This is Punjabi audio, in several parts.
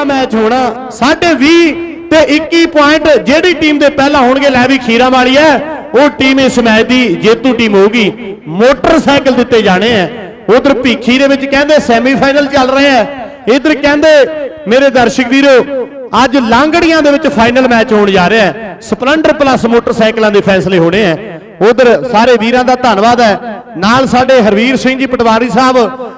ਦਾ ਮੈਚ ਹੋਣਾ 20 ਤੇ 21 ਪੁਆਇੰਟ ਜਿਹੜੀ ਟੀਮ ਦੇ ਪਹਿਲਾਂ ਹੋਣਗੇ, ਲੈ ਵੀ ਖੀਰਾਂ ਵਾਲੀ ਹੈ। ਉਹ ਟੀਮ ਇਸ ਮੈਚ ਦੀ ਜੇਤੂ ਟੀਮ ਹੋਊਗੀ। ਮੋਟਰਸਾਈਕਲ ਦਿੱਤੇ ਜਾਣੇ ਆ। ਉਧਰ ਭੀਖੀ ਦੇ ਵਿੱਚ ਕਹਿੰਦੇ ਸੈਮੀਫਾਈਨਲ ਚੱਲ ਰਹੇ ਆ। ਇਧਰ ਕਹਿੰਦੇ, ਮੇਰੇ ਦਰਸ਼ਕ ਵੀਰੋ, ਅੱਜ ਲਾਂਗੜੀਆਂ ਦੇ ਵਿੱਚ ਫਾਈਨਲ ਮੈਚ ਹੋਣ ਜਾ ਰਿਹਾ ਹੈ। ਸਪਲੈਂਡਰ ਪਲੱਸ ਮੋਟਰਸਾਈਕਲਾਂ ਦੇ ਫੈਸਲੇ ਹੋਣੇ ਆ। ਉਧਰ ਸਾਰੇ ਵੀਰਾਂ ਦਾ ਧੰਨਵਾਦ ਹੈ। ਨਾਲ ਸਾਡੇ ਹਰਵੀਰ ਸਿੰਘ ਜੀ ਪਟਵਾਰੀ ਸਾਹਿਬ,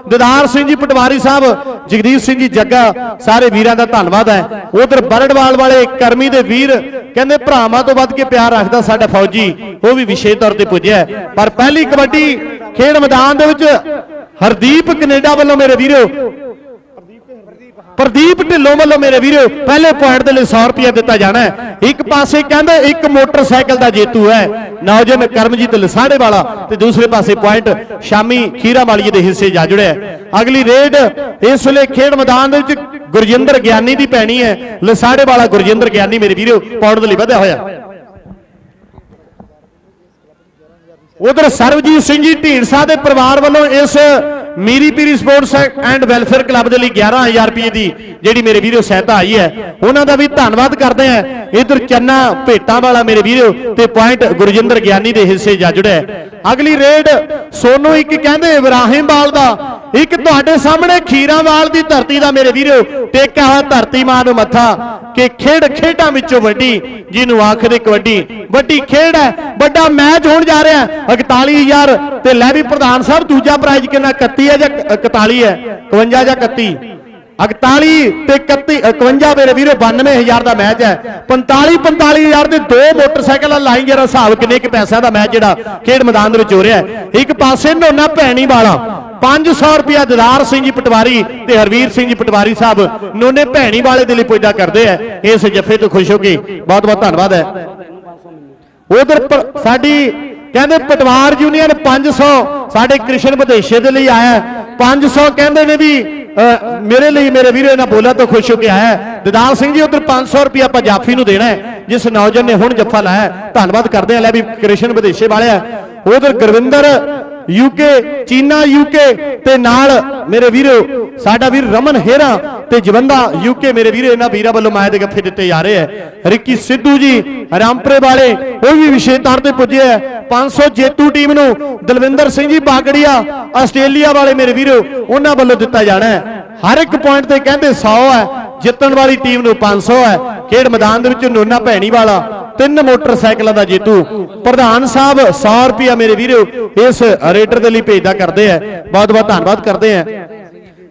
ਦਿਦਾਰ ਸਿੰਘ ਜੀ ਪਟਵਾਰੀ ਸਾਹਿਬ ਜਗਦੀਪ ਸਿੰਘ ਜੀ ਜੱਗਾ, ਸਾਰੇ ਵੀਰਾਂ ਦਾ ਧੰਨਵਾਦ ਹੈ। ਉਧਰ ਬਰੜਵਾਲ ਵਾਲੇ ਕਰਮੀ ਦੇ ਵੀਰ ਕਹਿੰਦੇ ਭਰਾਵਾਂ ਤੋਂ ਵੱਧ ਕੇ ਪਿਆਰ ਰੱਖਦਾ ਸਾਡਾ ਫੌਜੀ, ਉਹ ਵੀ ਵਿਸ਼ੇਸ਼ ਤੌਰ ਤੇ ਪੁੱਜਿਆ ਪਰ ਪਹਿਲੀ ਕਬੱਡੀ ਖੇਡ ਮੈਦਾਨ ਦੇ ਵਿੱਚ ਹਰਦੀਪ ਕੈਨੇਡਾ ਵੱਲੋਂ ਮੇਰੇ ਵੀਰੋ, ਪ੍ਰਦੀਪ ਢਿੱਲੋਂ ਵੱਲੋਂ ਮੇਰੇ ਵੀਰੋ, ਪਹਿਲੇ ਪੁਆਇੰਟ ਦੇ ਲਈ 100 ਰੁਪਏ ਦਿੱਤਾ ਜਾਣਾ ਹੈ। ਇੱਕ ਪਾਸੇ ਕਹਿੰਦੇ ਇੱਕ ਮੋਟਰਸਾਈਕਲ ਦਾ ਜੇਤੂ ਹੈ। ਨੌਜਨ ਕਰਮਜੀਤ ਲਸਾੜੇ ਵਾਲਾ ਤੇ ਦੂਸਰੇ ਪਾਸੇ ਪੁਆਇੰਟ ਸ਼ਾਮੀ ਖੀਰਾ ਵਾਲੀ ਦੇ ਹਿੱਸੇ ਜਾ ਜੁੜਿਆ ਅਗਲੀ ਰੇਡ ਇਸ ਵੇਲੇ ਖੇਡ ਮੈਦਾਨ ਦੇ ਵਿੱਚ ਗੁਰਜਿੰਦਰ ਗਿਆਨੀ ਦੀ ਪੈਣੀ ਹੈ। ਲਸਾੜੇ ਵਾਲਾ ਗੁਰਜਿੰਦਰ ਗਿਆਨੀ ਮੇਰੇ ਵੀਰੋ, ਪੌੜ ਦੇ ਲਈ ਵਧਿਆ ਹੋਇਆ। ਉਧਰ ਸਰਵਜੀਤ ਸਿੰਘ ਜੀ ਢੀਂਡਸਾ ਦੇ ਪਰਿਵਾਰ ਵੱਲੋਂ ਇਸ Miri Piri sports and welfare club ਦੇ ਲਈ 11000 ਰੁਪਏ ਦੀ ਜਿਹੜੀ ਮੇਰੇ ਵੀਰੋ ਸਹਾਇਤਾ ਆਈ ਹੈ, ਉਹਨਾਂ ਦਾ ਵੀ ਧੰਨਵਾਦ ਕਰਦੇ ਆ ਇਧਰ ਚੰਨਾ ਭੇਟਾਂ ਵਾਲਾ ਮੇਰੇ ਵੀਰੋ ਤੇ ਪੁਆਇੰਟ ਗੁਰਜਿੰਦਰ ਗਿਆਨੀ ਦੇ ਹਿੱਸੇ ਜਾ ਜੁੜਿਆ ਅਗਲੀ ਰੇਡ ਸੋਨੂ ਇੱਕ ਕਹਿੰਦੇ ਇਬਰਾਹਿਮਵਾਲ ਦਾ, ਇੱਕ ਤੁਹਾਡੇ ਸਾਹਮਣੇ ਖੀਰਾਵਾਲ ਦੀ ਧਰਤੀ ਦਾ ਮੇਰੇ ਵੀਰੋ ਟੇਕਿਆ ਹੋਇਆ ਧਰਤੀ ਮਾਂ ਨੂੰ ਮੱਥਾ ਕਿ ਖੇਡ ਖੇਡਾਂ ਵਿੱਚੋਂ ਵੱਡੀ, ਜਿਹਨੂੰ ਆਖਦੇ ਕਬੱਡੀ। ਵੱਡੀ ਖੇਡ ਹੈ, ਵੱਡਾ ਮੈਚ ਹੋਣ ਜਾ ਰਿਹਾ ਹੈ। 41000 ਤੇ ਲੈ ਵੀ ਪ੍ਰਧਾਨ ਸਾਹਿਬ, ਦੂਜਾ ਪ੍ਰਾਈਜ਼ ਕਿੰਨਾ? 31 ਹੈ ਜਾਂ 41 ਹੈ? 51 ਜਾਂ 31 41 ਤੇ 31 51 ਮੇਰੇ ਵੀਰੋ 92000 ਦਾ ਮੈਚ ਹੈ। 45 45000 ਦੇ ਦੋ ਮੋਟਰਸਾਈਕਲਾਂ ਲਾਈ ਜਰਾ ਹਿਸਾਬ ਕਿੰਨੇ ਕੁ ਪੈਸਿਆਂ ਦਾ ਮੈਚ ਜਿਹੜਾ ਖੇਡ ਮੈਦਾਨ ਦੇ ਵਿੱਚ ਹੋ ਰਿਹਾ ਹੈ। ਇੱਕ ਪਾਸੇ ਨੋਨਾ ਭੈਣੀ ਵਾਲਾ 500 ਰੁਪਿਆ ਦਦਾਰ ਸਿੰਘ ਜੀ ਪਟਵਾਰੀ ਤੇ ਹਰਵੀਰ ਸਿੰਘ ਜੀ ਪਟਵਾਰੀ ਸਾਹਿਬ ਨੋਨੇ ਭੈਣੀ ਵਾਲੇ ਦੇ ਲਈ ਪੁੱਜਾ ਕਰਦੇ ਆ ਇਸ ਜੱਫੇ ਤੋਂ ਖੁਸ਼ ਹੋ ਕੇ ਬਹੁਤ ਬਹੁਤ ਧੰਨਵਾਦ ਹੈ। ਉਧਰ ਸਾਡੀ ਕਹਿੰਦੇ ਪਟਵਾਰ ਯੂਨੀਅਨ 500 ਸਾਡੇ ਕ੍ਰਿਸ਼ਨ ਵਿਦੇਸ਼ੇ ਦੇ ਲਈ ਆਇਆ ਹੈ। 500 ਕਹਿੰਦੇ ਨੇ ਵੀ ਅ, ਮੇਰੇ ਲਈ ਮੇਰੇ ਵੀਰੋ ਇਹਨਾਂ ਬੋਲਾ ਤੋਂ ਖੁਸ਼ ਹੋ ਕੇ ਆਇਆ ਹੈ। ਦਿਦਾਰ ਸਿੰਘ ਜੀ ਉਧਰ 500 ਰੁਪਏ ਆਪਾਂ ਜਾਫੀ ਨੂੰ ਦੇਣਾ ਜਿਸ ਨੌਜਵਾਨ ਨੇ ਹੁਣ ਜੱਫਾ ਲਾਇਆ ਧੰਨਵਾਦ ਕਰਦੇ ਆ ਲੈ ਵੀ ਕ੍ਰਿਸ਼ਨ ਵਿਦੇਸ਼ੇ ਵਾਲਿਆ ਉਧਰ ਗੁਰਵਿੰਦਰ ਯੂਕੇ ਚੀਨਾ ਯੂਕੇ ਤੇ ਨਾਲ ਮੇਰੇ ਵੀਰੋ ਸਾਡਾ ਵੀਰ ਰਮਨ ਹੇਰਾ ਤੇ ਜਵੰਦਾ ਯੂਕੇ ਮੇਰੇ ਵੀਰੋ, ਇਹਨਾਂ ਵੀਰਾਂ ਵੱਲੋਂ ਮਾਇਆ ਦੇ ਗੱਫੇ ਦਿੱਤੇ ਜਾ ਰਹੇ ਹੈ ਰਿੱਕੀ ਸਿੱਧੂ ਜੀ, ਰਾਮਪੁਰੇ ਵਾਲੇ, ਉਹ ਵੀ ਵਿਸ਼ੇਸ਼ ਤੌਰ ਤੇ ਪੁੱਜੇ ਹੈ 500 ਜੇਤੂ ਟੀਮ ਨੂੰ ਦਲਵਿੰਦਰ ਸਿੰਘ ਜੀ ਬਾਗੜੀਆ ਆਸਟ੍ਰੇਲੀਆ ਵਾਲੇ ਮੇਰੇ ਵੀਰੋ, ਉਹਨਾਂ ਵੱਲੋਂ ਦਿੱਤਾ ਜਾਣਾ ਹੈ। ਹਰ ਇੱਕ ਪੁਆਇੰਟ ਤੇ ਕਹਿੰਦੇ 100 ਹੈ, ਜਿੱਤਣ ਵਾਲੀ ਟੀਮ ਨੂੰ 500 ਹੈ। ਖੇਡ ਮੈਦਾਨ ਦੇ ਵਿੱਚ ਨੋਨਾ ਭੈਣੀ ਵਾਲਾ, ਤਿੰਨ ਮੋਟਰਸਾਈਕਲਾਂ ਦਾ ਜੇਤੂ। ਪ੍ਰਧਾਨ ਸਾਹਿਬ 100 ਰੁਪਿਆ ਮੇਰੇ ਵੀਰੋ, ਇਸ ਰੇਟਰ ਦੇ ਲਈ ਭੇਜਦਾ ਕਰਦੇ ਆ। ਬਹੁਤ ਬਹੁਤ ਧੰਨਵਾਦ ਕਰਦੇ ਆ।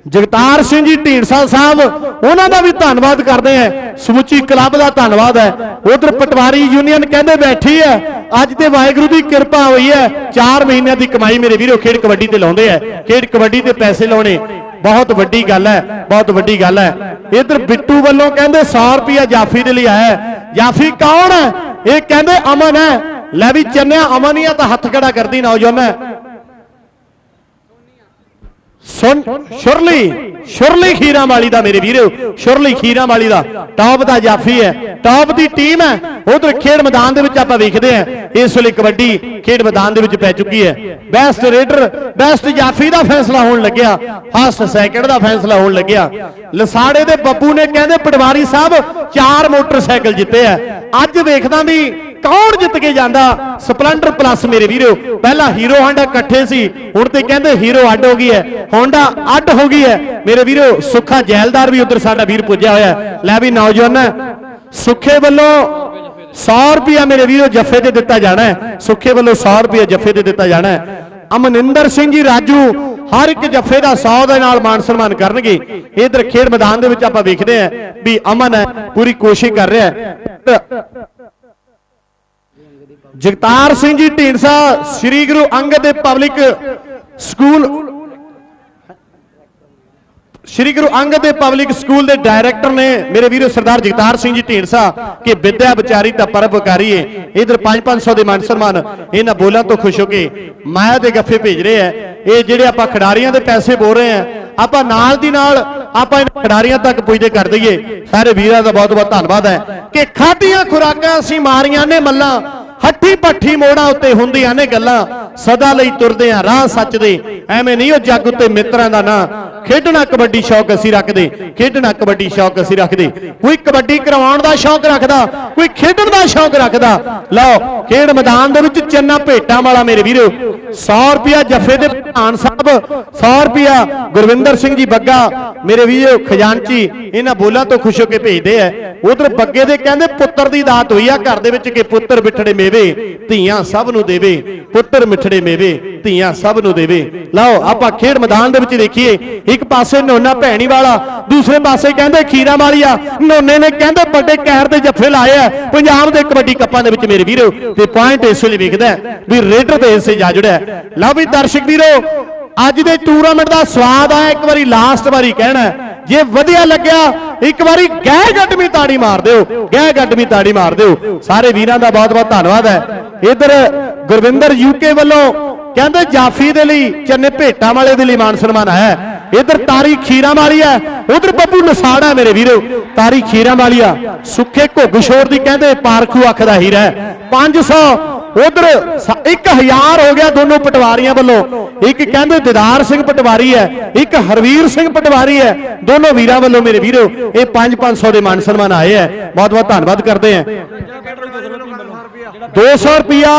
ਜਗਤਾਰ ਸਿੰਘ ਜੀ, ਢੀਂਡਸਾ ਸਾਹਿਬ, ਉਹਨਾਂ ਦਾ ਵੀ ਧੰਨਵਾਦ ਕਰਦੇ ਆ ਸਮੁੱਚੀ ਕਲੱਬ ਦਾ ਧੰਨਵਾਦ ਹੈ। ਉਧਰ ਪਟਵਾਰੀ ਯੂਨੀਅਨ ਕਹਿੰਦੇ ਬੈਠੀ ਹੈ। ਅੱਜ ਤੇ ਵਾਹਿਗੁਰੂ ਦੀ ਕਿਰਪਾ ਹੋਈ ਹੈ। 4 ਮਹੀਨਿਆਂ ਦੀ ਕਮਾਈ ਮੇਰੇ ਵੀਰੋ, ਖੇਡ ਕਬੱਡੀ ਤੇ ਲਾਉਂਦੇ ਆ ਖੇਡ ਕਬੱਡੀ ਤੇ ਪੈਸੇ ਲਾਉਣੇ ਬਹੁਤ ਵੱਡੀ ਗੱਲ ਹੈ, ਬਹੁਤ ਵੱਡੀ ਗੱਲ ਹੈ। ਇਧਰ ਬਿੱਟੂ ਵੱਲੋਂ ਕਹਿੰਦੇ 100 ਰੁਪਿਆ ਜਾਫੀ ਦੇ ਲਈ ਆਇਆ ਜਾਫੀ ਕੌਣ ਹੈ? ਇਹ ਕਹਿੰਦੇ ਅਮਨ ਹੈ। ਲੈ ਵੀ ਚੰਨਿਆ, ਅਮਨ ਹੀ ਆ ਤਾਂ ਹੱਥ ਖੜਾ ਕਰਦੀ ਨੌਜਵਾਨ ਹੈ। ਸੁਣ, ਸ਼ੁਰਲੀ ਸ਼ੁਰਲੀ ਖੀਰਾਂ ਵਾਲੀ ਦਾ ਮੇਰੇ ਵੀਰੋ, ਸ਼ੁਰਲੀ ਖੀਰਾਂ ਵਾਲੀ ਦਾ ਟੌਪ ਦਾ ਜਾਫੀ ਹੈ ਟੌਪ ਦੀ ਟੀਮ ਹੈ। ਉਧਰ ਖੇਡ ਮੈਦਾਨ ਦੇ ਵਿੱਚ ਆਪਾਂ ਵੇਖਦੇ ਹਾਂ, ਇਸ ਵੇਲੇ ਕਬੱਡੀ ਖੇਡ ਮੈਦਾਨ ਦੇ ਵਿੱਚ ਪੈ ਚੁੱਕੀ ਹੈ। ਬੈਸਟ ਰੇਡਰ ਬੈਸਟ ਜਾਫੀ ਦਾ ਫੈਸਲਾ ਹੋਣ ਲੱਗਿਆ ਫਸਟ ਸੈਕਿੰਡ ਦਾ ਫੈਸਲਾ ਹੋਣ ਲੱਗਿਆ। ਲਸਾੜੇ ਦੇ ਬੱਬੂ ਨੇ ਕਹਿੰਦੇ, ਪਟਵਾਰੀ ਸਾਹਿਬ ਚਾਰ ਮੋਟਰਸਾਈਕਲ ਜਿੱਤੇ ਆ ਅੱਜ ਵੇਖਦਾ ਵੀ ਕੌਣ ਜਿੱਤ ਕੇ ਜਾਂਦਾ? ਸਪਲੈਂਡਰ ਪਲੱਸ ਮੇਰੇ ਵੀਰੋ। ਪਹਿਲਾਂ ਹੀਰੋ ਹਾਂਡਾ ਇਕੱਠੇ ਸੀ, ਹੁਣ ਤੇ ਕਹਿੰਦੇ ਹੀਰੋ ਅੱਡ ਹੋ ਗਈ ਹੈ। ਹੋਂਡਾ ਅੱਡ ਹੋ ਗਈ ਹੈ। ਮੇਰੇ ਵੀਰੋ, ਸੁੱਖਾ ਜੈਲਦਾਰ ਵੀ ਉਧਰ ਸਾਡਾ ਵੀਰ ਪੁੱਜਿਆ ਹੋਇਆ ਲੈ ਵੀ ਨੌਜਵਾਨ, ਸੁੱਖੇ ਵੱਲੋਂ 100 ਰੁਪਿਆ ਮੇਰੇ ਵੀਰੋ ਜੱਫੇ ਤੇ ਦਿੱਤਾ ਜਾਣਾ ਹੈ। ਸੁੱਖੇ ਵੱਲੋਂ 100 ਰੁਪਿਆ ਜੱਫੇ ਤੇ ਦਿੱਤਾ ਜਾਣਾ ਹੈ। ਅਮਨਿੰਦਰ ਸਿੰਘ ਜੀ, ਰਾਜੂ, ਹਰ ਇੱਕ ਜੱਫੇ ਦਾ 100 ਦੇ ਨਾਲ ਮਾਨ ਸਨਮਾਨ ਕਰਨਗੇ। ਇਧਰ ਖੇਡ ਮੈਦਾਨ ਦੇ ਵਿੱਚ ਆਪਾਂ ਵੇਖਦੇ ਹਾਂ ਵੀ ਅਮਨ ਹੈ ਪੂਰੀ ਕੋਸ਼ਿਸ਼ ਕਰ ਰਿਹਾ ਹੈ। Jagtar Singh ji Dhindsa Shri Guru Angad Dev public school, Shri Guru Angad Dev public school ਦੇ ਡਾਇਰੈਕਟਰ ਨੇ ਮੇਰੇ ਵੀਰੋ ਸਰਦਾਰ ਜਗਤਾਰ ਸਿੰਘ ਜੀ ਢੀਂਡਸਾ ਕਿ ਵਿਦਿਆ ਵਿਚਾਰੀ ਤਾਂ ਪਰਪਕਾਰੀ ਏ ਇਧਰ 5-500 ਦੇ ਮਾਨ ਸਨਮਾਨ, ਇਹਨਾਂ ਬੋਲਾਂ ਤੋਂ ਖੁਸ਼ ਹੋ ਕੇ ਮਾਇਆ ਦੇ ਗੱਫੇ ਭੇਜ ਰਹੇ ਆ। ਇਹ ਜਿਹੜੇ ਆਪਾਂ ਖਿਡਾਰੀਆਂ ਦੇ ਪੈਸੇ ਬੋਲ ਰਹੇ ਆ, ਆਪਾਂ ਨਾਲ ਦੀ ਨਾਲ ਆਪਾਂ ਇਹਨਾਂ ਖਿਡਾਰੀਆਂ ਤੱਕ ਪੁੱਜਦੇ ਕਰ ਦਈਏ। ਸਾਰੇ ਵੀਰਾਂ ਦਾ ਬਹੁਤ ਬਹੁਤ ਧੰਨਵਾਦ ਹੈ ਕਿ ਖਾਧੀਆਂ ਖੁਰਾਕਾਂ ਅਸੀਂ ਮਾਰੀਆਂ ਨੇ ਮੱਲਾਂ ਹੱਠੀ ਭੱਠੀ ਮੋੜਾਂ ਉੱਤੇ ਹੁੰਦੀਆਂ ਨੇ ਗੱਲਾਂ, ਸਦਾ ਲਈ ਤੁਰਦੇ ਆ, ਰਾਹ ਸੱਚ ਦੇ ਐਵੇਂ ਨਹੀਂ ਉਹ ਜੱਗ ਉੱਤੇ ਮਿੱਤਰਾਂ ਦਾ ਨਾਂ। ਖੇਡਣਾ ਕਬੱਡੀ ਸ਼ੌਕ ਅਸੀਂ ਰੱਖਦੇ, ਖੇਡਣਾ ਕਬੱਡੀ ਸ਼ੌਕ ਅਸੀਂ ਰੱਖਦੇ। ਕੋਈ ਕਬੱਡੀ ਕਰਵਾਉਣ ਦਾ ਸ਼ੌਕ ਰੱਖਦਾ, ਕੋਈ ਖੇਡਣ ਦਾ ਸ਼ੌਕ ਰੱਖਦਾ। ਲਓ, ਖੇਡ ਮੈਦਾਨ ਦੇ ਵਿੱਚ ਚੰਨਾ ਭੇਟਾਂ ਵਾਲਾ ਮੇਰੇ ਵੀਰੋ 100 ਰੁਪਿਆ ਜੱਫੇ ਦੇ ਪ੍ਰਧਾਨ ਸਾਹਿਬ 100 ਰੁਪਿਆ ਗੁਰਵਿੰਦਰ ਸਿੰਘ ਜੀ ਬੱਗਾ, ਮੇਰੇ ਵੀਰੋ ਖਜ਼ਾਨਚੀ, ਇਹਨਾਂ ਬੋਲਾਂ ਤੋਂ ਖੁਸ਼ ਹੋ ਕੇ ਭੇਜਦੇ ਆ। ਉਧਰ ਬੱਗੇ ਦੇ ਕਹਿੰਦੇ ਪੁੱਤਰ ਦੀ ਦਾਤ ਹੋਈ ਆ, ਘਰ ਦੇ ਵਿੱਚ ਕਿ ਪੁੱਤਰ ਮਿੱਠੜੇ ਮੇਵੇ, ਧੀਆਂ ਸਭ ਨੂੰ ਦੇਵੇ, ਪੁੱਤਰ ਮਿੱਠੜੇ ਮੇਵੇ, ਧੀਆਂ ਸਭ ਨੂੰ ਦੇਵੇ। ਲਓ, ਆਪਾਂ ਖੇਡ ਮੈਦਾਨ ਦੇ ਵਿੱਚ ਦੇਖੀਏ ਇੱਕ ਪਾਸੇ ਨੋਨਾ ਭੈਣੀ ਵਾਲਾ, ਦੂਸਰੇ ਪਾਸੇ ਕਹਿੰਦੇ ਖੀਰਾ ਵਾਲੀਆ। ਨੋਨੇ ਨੇ ਕਹਿੰਦੇ ਵੱਡੇ ਕਹਿਰ ਦੇ ਜੱਫੇ ਲਾਏ ਆ ਪੰਜਾਬ ਦੇ ਕਬੱਡੀ ਕੱਪਾਂ ਦੇ ਵਿੱਚ ਮੇਰੇ ਵੀਰੋ, ਤੇ ਪੁਆਇੰਟ ਇਸ ਵੇਲੇ ਵੇਖਦਾ ਵੀ ਰੇਡਰ ਦੇ ਹਿੱਸੇ ਜਾ ਜੁੜਿਆ ਲਓ ਵੀ ਦਰਸ਼ਕ ਵੀਰੋ, ਅੱਜ ਦੇ ਟੂਰਨਾਮੈਂਟ ਦਾ ਸਵਾਦ ਆ, ਇੱਕ ਵਾਰੀ ਲਾਸਟ ਵਾਰੀ ਕਹਿਣਾ ਜੇ ਵਧੀਆ ਲੱਗਿਆ, ਇੱਕ ਵਾਰੀ ਗਹਿ ਗੱਡਮੀ ਤਾੜੀ ਮਾਰ ਦਿਓ ਗਹਿ ਗੱਡਮੀ ਤਾੜੀ ਮਾਰ ਦਿਓ। ਸਾਰੇ ਵੀਰਾਂ ਦਾ ਬਹੁਤ ਬਹੁਤ ਧੰਨਵਾਦ ਹੈ ਇਧਰ ਗੁਰਵਿੰਦਰ ਯੂਕੇ ਵੱਲੋਂ ਕਹਿੰਦੇ ਜਾਫੀ ਦੇ ਲਈ, ਚੰਨੇ ਭੇਟਾਂ ਵਾਲੇ ਦੇ ਲਈ ਮਾਨ ਸਨਮਾਨ ਆਇਆ ਇਧਰ ਤਾਰੀ ਖੀਰਾਂ ਵਾਲੀ ਹੈ ਉਧਰ ਬੱਬੂ ਨਸਾੜਾ ਮੇਰੇ ਵੀਰੋ। ਤਾਰੀ ਖੀਰਾਂ ਵਾਲੀ ਆ। ਸੁੱਖੇ ਘੁੱਗ ਦੀ ਕਹਿੰਦੇ ਪਾਰਖੂ ਅੱਖ ਦਾ ਹੀਰਾ 500 ਉਧਰ 1000 ਹੋ ਗਿਆ ਦੋਨੋਂ ਪਟਵਾਰੀਆਂ ਵੱਲੋਂ। ਇੱਕ ਕਹਿੰਦੇ ਦਿਦਾਰ ਸਿੰਘ ਪਟਵਾਰੀ ਹੈ, ਇੱਕ ਹਰਵੀਰ ਸਿੰਘ ਪਟਵਾਰੀ ਹੈ। ਦੋਨੋਂ ਵੀਰਾਂ ਵੱਲੋਂ ਮੇਰੇ ਵੀਰੋ, ਇਹ 5-500 ਦੇ ਮਾਨ ਸਨਮਾਨ ਆਏ ਹੈ। ਬਹੁਤ ਬਹੁਤ ਧੰਨਵਾਦ ਕਰਦੇ ਹਾਂ। 200 ਰੁਪਿਆ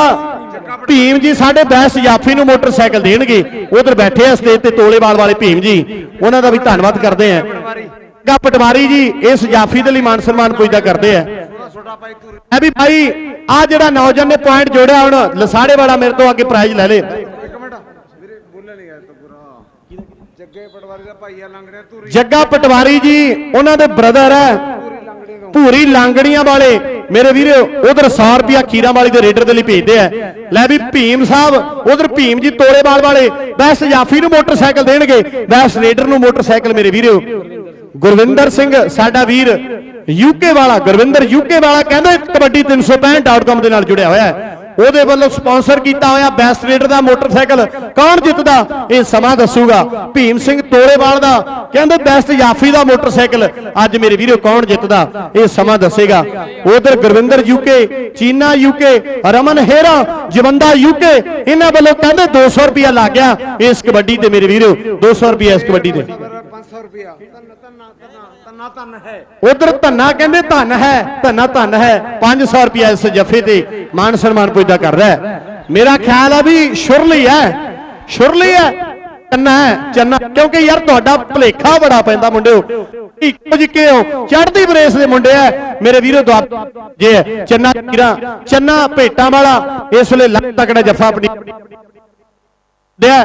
ਭੀਮ ਜੀ ਸਾਡੇ ਬੈਸਟ ਜਾਫੀ ਨੂੰ ਮੋਟਰਸਾਈਕਲ ਦੇਣਗੇ। ਉਧਰ ਬੈਠੇ ਆ ਸਟੇਜ ਤੇ ਤੋਲੇਵਾਲ ਵਾਲੇ ਭੀਮ ਜੀ। ਉਹਨਾਂ ਦਾ ਵੀ ਧੰਨਵਾਦ ਕਰਦੇ ਆ। ਗਾ ਪਟਵਾਰੀ ਜੀ ਇਸ ਜਾਫੀ ਦੇ ਲਈ ਮਾਨ ਸਨਮਾਨ ਪੁੱਜਦਾ ਕਰਦੇ ਆ। ਐ ਵੀ ਭਾਈ ਆ ਜਿਹੜਾ ਨੌਜਵਾਨ ਨੇ ਪੁਆਇੰਟ ਜੋੜਿਆ ਹੁਣ ਲਸਾੜੇ ਵਾਲਾ ਮੇਰੇ ਤੋਂ ਅੱਗੇ ਪ੍ਰਾਈਜ਼ ਲੈ ਲੇ। ਇੱਕ ਮਿੰਟ। ਵੀਰੇ ਬੋਲੇ ਨਹੀਂ ਗਿਆ ਤਾਂ ਪੂਰਾ। ਜੱਗੇ ਪਟਵਾਰੀ ਦਾ ਭਾਈ ਆ ਲੰਗੜਿਆ ਧੂਰੀ। ਜੱਗਾ ਪਟਵਾਰੀ ਜੀ ਉਹਨਾਂ ਦੇ ਬ੍ਰਦਰ ਹੈ ਭੂਰੀ ਲਾਂਗੜੀਆਂ ਵਾਲੇ, ਮੇਰੇ ਵੀਰੋ, ਉਧਰ 100 ਰੁਪਿਆ ਖੀਰਾਂ ਵਾਲੀ ਦੇ ਰੇਡਰ ਦੇ ਲਈ ਭੇਜਦੇ ਆ। ਲੈ ਵੀ ਭੀਮ ਸਾਹਿਬ, ਉਧਰ ਭੀਮ ਜੀ ਤੋਲੇਵਾਲ ਵਾਲੇ ਬੈਸਟ ਜਾਫੀ ਨੂੰ ਮੋਟਰਸਾਈਕਲ ਦੇਣਗੇ। ਬੈਸਟ ਰੇਡਰ ਨੂੰ ਮੋਟਰਸਾਈਕਲ, ਮੇਰੇ ਵੀਰੋ। ਗੁਰਵਿੰਦਰ ਸਿੰਘ, ਸਾਡਾ ਵੀਰ ਯੂਕੇ ਵਾਲਾ, ਗੁਰਵਿੰਦਰ ਯੂਕੇ ਵਾਲਾ ਕਹਿੰਦਾ, ਕਬੱਡੀ 365.com ਦੇ ਨਾਲ ਜੁੜਿਆ ਹੋਇਆ ਹੈ। ਉਹਦੇ ਵੱਲੋਂ ਸਪਾਂਸਰ ਕੀਤਾ ਹੋਇਆ ਬੈਸਟ ਰੇਡਰ ਦਾ ਮੋਟਰਸਾਈਕਲ ਕੌਣ ਜਿੱਤਦਾ ਇਹ ਸਮਾਂ ਦੱਸੂਗਾ। ਭੀਮ ਸਿੰਘ ਤੋਲੇਵਾਲ ਦਾ, ਕਹਿੰਦੇ ਬੈਸਟ ਜਾਫੀ ਦਾ ਮੋਟਰਸਾਈਕਲ। ਅੱਜ ਮੇਰੇ ਵੀਰੋ ਕੌਣ ਜਿੱਤਦਾ? ਇਹ ਸਮਾਂ ਦੱਸੇਗਾ। ਉਧਰ Gurvinder UK Cheena UK Raman Hera, Jawanda UK ਇਹਨਾਂ ਵੱਲੋਂ ਕਹਿੰਦੇ 200 ਰੁਪਿਆ ਲੱਗ ਗਿਆ ਇਸ ਕਬੱਡੀ ਤੇ ਮੇਰੇ ਵੀਰੋ। 200 ਰੁਪਿਆ ਇਸ ਕਬੱਡੀ ਤੇ। 500 ਰੁਪਿਆ ਤਨ ਤਨ ਹੈ। ਉਧਰ ਧੰਨਾ ਕਹਿੰਦੇ ਧੰਨ ਹੈ, ਧੰਨਾ, ਧੰਨ ਹੈ। 500 ਰੁਪਿਆ ਇਸ ਜਫੇ ਤੇ ਮਾਨ ਸਨਮਾਨ ਪੁੱਜਦਾ ਕਰਦਾ ਹੈ। ਮੇਰਾ ਖਿਆਲ ਆ ਵੀ ਸ਼ੁਰਲੀ ਹੈ ਸ਼ੁਰਲੀ ਹੈ ਚੰਨਾ ਹੈ, ਚੰਨਾ, ਕਿਉਂਕਿ ਯਾਰ ਤੁਹਾਡਾ ਭਲੇਖਾ ਬੜਾ ਪੈਂਦਾ ਮੁੰਡਿਓ। ਇੱਕੋ ਜਿੱਕੇ ਹੋ ਚੜ੍ਹਦੀ ਬਰੇਸ ਦੇ ਮੁੰਡੇ ਆ ਮੇਰੇ ਵੀਰੋ, ਦੁਆ ਜੇ ਚੰਨਾ ਵੀਰਾ, ਚੰਨਾ ਭੇਟਾਂ ਵਾਲਾ ਇਸ ਵੇਲੇ ਲੱਖ ਤਕੜਾ ਜੱਫਾ ਆਪਣੀ ਦਿਆ।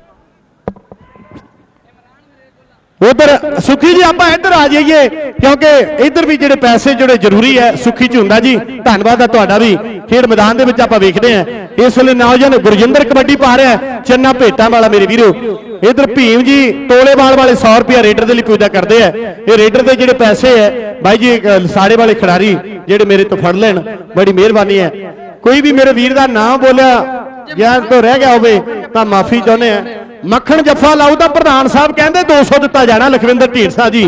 ਉਧਰ ਸੁਖੀ ਜੀ, ਆਪਾਂ ਇੱਧਰ ਆ ਜਾਈਏ, ਕਿਉਂਕਿ ਇੱਧਰ ਵੀ ਜਿਹੜੇ ਪੈਸੇ ਜਿਹੜੇ ਜ਼ਰੂਰੀ ਹੈ, ਸੁਖੀ ਚ ਹੁੰਦਾ ਜੀ। ਧੰਨਵਾਦ ਹੈ ਤੁਹਾਡਾ ਵੀ। ਖੇਡ ਮੈਦਾਨ ਦੇ ਵਿੱਚ ਆਪਾਂ ਵੇਖਦੇ ਹਾਂ। ਇਸ ਵੇਲੇ ਨੌਜਵਾਨ ਗੁਰਜਿੰਦਰ ਕਬੱਡੀ ਪਾ ਰਿਹਾ ਚੰਨਾ ਭੇਟਾਂ ਵਾਲਾ ਮੇਰੇ ਵੀਰੋ। ਇੱਧਰ ਭੀਮ ਜੀ ਤੋਲੇਵਾਲ ਵਾਲੇ 100 ਰੁਪਿਆ ਰੇਡਰ ਦੇ ਲਈ ਪੂਜਾ ਕਰਦੇ ਆ ਇਹ ਰੇਡਰ ਦੇ ਜਿਹੜੇ ਪੈਸੇ ਹੈ, ਬਾਈ ਜੀ, ਇੱਕ ਸਾੜੇ ਵਾਲੇ ਖਿਡਾਰੀ ਜਿਹੜੇ ਮੇਰੇ ਤੋਂ ਫੜ ਲੈਣ, ਬੜੀ ਮਿਹਰਬਾਨੀ ਹੈ। ਕੋਈ ਵੀ ਮੇਰੇ ਵੀਰ ਦਾ ਨਾਮ ਬੋਲਿਆ, ਜਾਂ ਤੋਂ ਰਹਿ ਗਿਆ ਹੋਵੇ, ਤਾਂ ਮਾਫੀ ਚਾਹੁੰਦੇ ਆ ਮੱਖਣ ਜੱਫਾ ਲਾਉ ਤਾਂ ਪ੍ਰਧਾਨ ਸਾਹਿਬ ਕਹਿੰਦੇ 200 ਦਿੱਤਾ ਜਾਣਾ ਲਖਵਿੰਦਰ ਢੀਂਡਸਾ ਜੀ।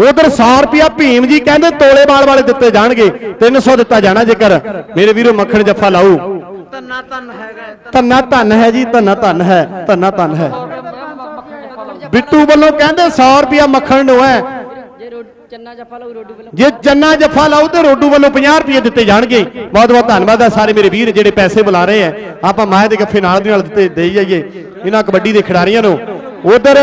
ਉਧਰ 100 ਰੁਪਿਆ ਭੀਮ ਜੀ ਕਹਿੰਦੇ ਤੋਲੇਵਾਲ ਵਾਲੇ ਦਿੱਤੇ ਜਾਣਗੇ 300 ਦਿੱਤਾ ਜਾਣਾ ਜੇਕਰ। ਮੇਰੇ ਵੀਰੋ ਮੱਖਣ ਜੱਫਾ ਲਾਉ ਤੰਨਾ ਤਨ ਹੈਗਾ ਧੰਨਾ ਧੰਨ ਹੈ ਜੀ ਧੰਨਾ ਧੰਨ ਹੈ ਧੰਨਾ ਧੰਨ ਹੈ। ਬਿੱਟੂ ਵੱਲੋਂ ਕਹਿੰਦੇ 100 ਰੁਪਿਆ ਮੱਖਣ ਨੂੰ ਹੈ। ਚੰਨਾ ਜੱਫਾ ਲਾਉ ਰੋਡੀ ਵੱਲੋਂ। ਜੇ ਚੰਨਾ ਜੱਫਾ ਲਾਉ ਤੇ ਰੋਡੂ ਵੱਲੋਂ 50 ਰੁਪਏ ਦਿੱਤੇ ਜਾਣਗੇ। ਬਹੁਤ ਬਹੁਤ ਧੰਨਵਾਦ ਹੈ ਸਾਰੇ ਮੇਰੇ ਵੀਰ ਜਿਹੜੇ ਪੈਸੇ ਬੁਲਾ ਰਹੇ ਆ। ਆਪਾਂ ਮਾਹ ਦੇ ਗੱਫੇ ਨਾਲ ਦੀ ਨਾਲ ਦਿੱਤੇ ਦੇਈ ਜਾਈਏ। ਇਹਨਾਂ ਕਬੱਡੀ ਦੇ ਖਿਡਾਰੀਆਂ ਨੂੰ। ਉਧਰ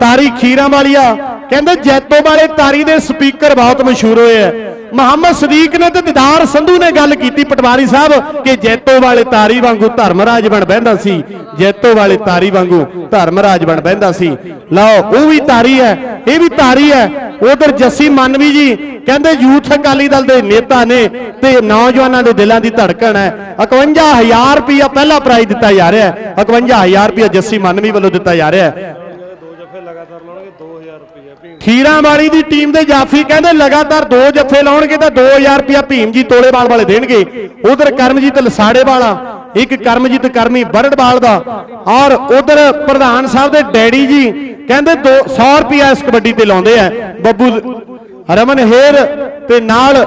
ਤਾਰੀ ਖੀਰਾਂ ਵਾਲੀਆ ਕਹਿੰਦੇ ਜੈਤੋ ਵਾਲੇ ਤਾਰੀ ਦੇ ਸਪੀਕਰ ਬਹੁਤ ਮਸ਼ਹੂਰ ਹੋਏ ਆ। ਮੁਹੰਮਦ ਸਦੀਕ ਨੇ ਤੇ ਦਿਦਾਰ ਸੰਧੂ ਨੇ ਗੱਲ ਕੀਤੀ, ਪਟਵਾਰੀ ਸਾਹਿਬ, ਕਿ ਜੈਤੋ ਵਾਲੇ ਤਾਰੀ ਵਾਂਗੂ ਧਰਮਰਾਜ ਬਣ ਬਹਿੰਦਾ ਸੀ। ਜੈਤੋ ਵਾਲੇ ਤਾਰੀ ਵਾਂਗੂ ਧਰਮਰਾਜ ਬਣ ਬਹਿੰਦਾ ਸੀ। ਲਓ, ਉਹ ਵੀ ਤਾਰੀ ਹੈ, ਇਹ ਵੀ ਤਾਰੀ ਹੈ। ਉਧਰ ਜੱਸੀ ਮਾਨਵੀ ਜੀ ਕਹਿੰਦੇ, ਯੂਥ ਅਕਾਲੀ ਦਲ ਦੇ ਨੇਤਾ ਨੇ ਤੇ ਨੌਜਵਾਨਾਂ ਦੇ ਦਿਲਾਂ ਦੀ ਧੜਕਣ ਹੈ। 51000 ਰੁਪਇਆ ਪਹਿਲਾ ਪ੍ਰਾਈਜ਼ ਦਿੱਤਾ ਜਾ ਰਿਹਾ ਹੈ। 51000 ਰੁਪਇਆ ਜੱਸੀ ਮਾਨਵੀ ਵੱਲੋਂ ਦਿੱਤਾ ਜਾ ਰਿਹਾ ਹੈ ਦੋ ਜੱਫੇ ਲਗਾਤਾਰ ਲਾਉਣਗੇ 2000 ਰੁਪਏ ਭੀਮ ਖੀਰਾਂ ਵਾਲੀ ਦੀ ਟੀਮ ਦੇ ਜਾਫੀ ਕਹਿੰਦੇ ਲਗਾਤਾਰ ਦੋ ਜੱਫੇ ਲਾਉਣਗੇ ਤਾਂ 2000 ਰੁਪਇਆ ਭੀਮ ਜੀ ਤੋਲੇਵਾਲ ਵਾਲੇ ਦੇਣਗੇ। ਉਧਰ ਕਰਮਜੀਤ ਲਸਾੜੇ ਵਾਲਾ, ਇੱਕ ਕਰਮਜੀਤ ਕਰਮੀ ਬਰੜਵਾਲ ਦਾ ਔਰ ਉਧਰ ਪ੍ਰਧਾਨ ਸਾਹਿਬ ਦੇ ਡੈਡੀ ਜੀ ਕਹਿੰਦੇ 200 ਰੁਪਿਆ ਇਸ ਕਬੱਡੀ ਤੇ ਲਾਉਂਦੇ ਆ। ਬੱਬੂ ਰਮਨ ਹੇਰ ਤੇ ਨਾਲ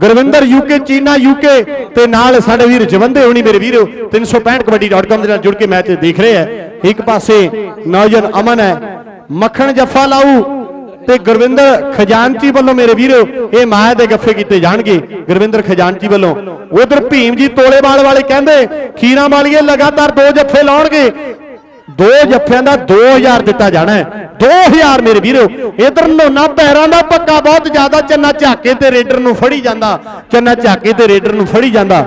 ਗੁਰਵਿੰਦਰ ਯੂਕੇ ਚੀਨਾ ਯੂਕੇ ਤੇ ਨਾਲ ਸਾਡੇ ਵੀਰ ਜਵੰਦੇ ਹੋਣੀ ਮੇਰੇ ਵੀਰੋ 365 ਕਬੱਡੀ.com ਦੇ ਨਾਲ ਜੁੜ ਕੇ ਮੈਚ ਦੇਖ ਰਹੇ ਆ। ਇੱਕ ਪਾਸੇ ਨੌਜਵਾਨ ਅਮਨ ਹੈ, ਮੱਖਣ ਜੱਫਾ ਲਾਊ ਤੇ ਗੁਰਵਿੰਦਰ ਖਜ਼ਾਨਚੀ ਵੱਲੋਂ ਮੇਰੇ ਵੀਰੋ, ਇਹ ਮਾਇਆ ਦੇ ਗੱਫੇ ਕੀਤੇ ਜਾਣਗੇ। ਗੁਰਵਿੰਦਰ ਖਜ਼ਾਨਚੀ ਵੱਲੋਂ। ਉਧਰ ਭੀਮ ਜੀ ਤੋਲੇਵਾਲ ਵਾਲੇ ਕਹਿੰਦੇ, ਖੀਰਾਂ ਵਾਲੀਏ ਲਗਾਤਾਰ ਦੋ ਜੱਫੇ ਲਾਉਣਗੇ। ਦੋ ਜੱਫਿਆਂ ਦਾ 2000 ਦਿੱਤਾ ਜਾਣਾ ਹੈ। 2000 ਮੇਰੇ ਵੀਰੋ, ਇਧਰ ਲੋਨਾ ਪੈਰਾਂ ਦਾ ਪੱਕਾ ਬਹੁਤ ਜ਼ਿਆਦਾ, ਚੰਨਾ ਝਾਕੇ ਤੇ ਰੇਡਰ ਨੂੰ ਫੜੀ ਜਾਂਦਾ। ਚੰਨਾ ਝਾਕੇ ਤੇ ਰੇਡਰ ਨੂੰ ਫੜੀ ਜਾਂਦਾ।